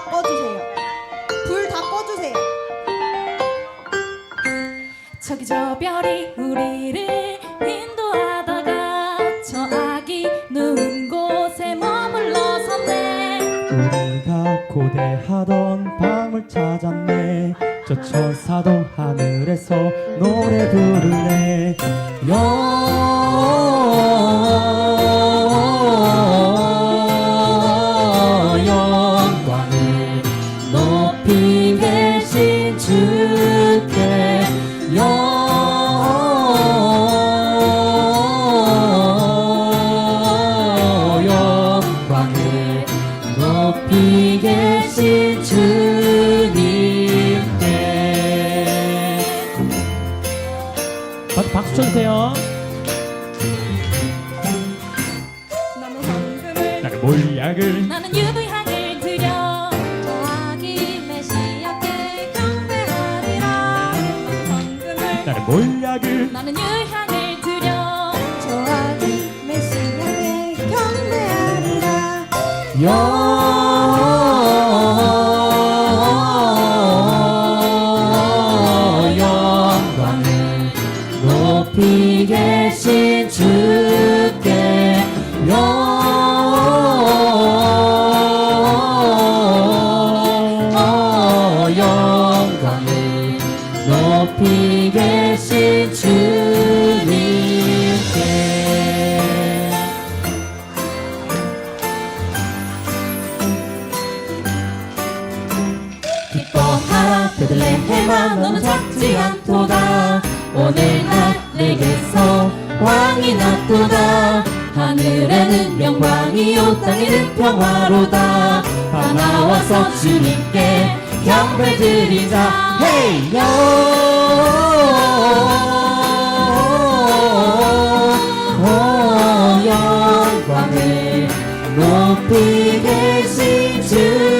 다 꺼주세요. 불 다 꺼주세요. 저기 저 별이 우리를 인도하다가 저 아기 누운 곳에 머물러섰네 우리가 고대하던 밤을 찾았네 저 천사도 하늘에서 노래 부르네 여 영광을 높이 계신 주님께. 박수, 박수 쳐주세요. 나는 황금을 나는 몰약을 나는 유부향 나는 몰약을 나는 유향을 드려 좋아하는 메시아에 경배하리라 여 영광을 높이 높이 계신 주님께. 기뻐하라 베들레헴아 너는 작지 않도다. 오늘날 내게서 왕이 났도다. 하늘에는 영광이요 땅에는 평화로다. 다 나와서 주님께 경배 드리자. 헤이 오 높이 계신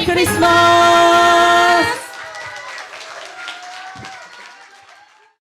Merry Christmas!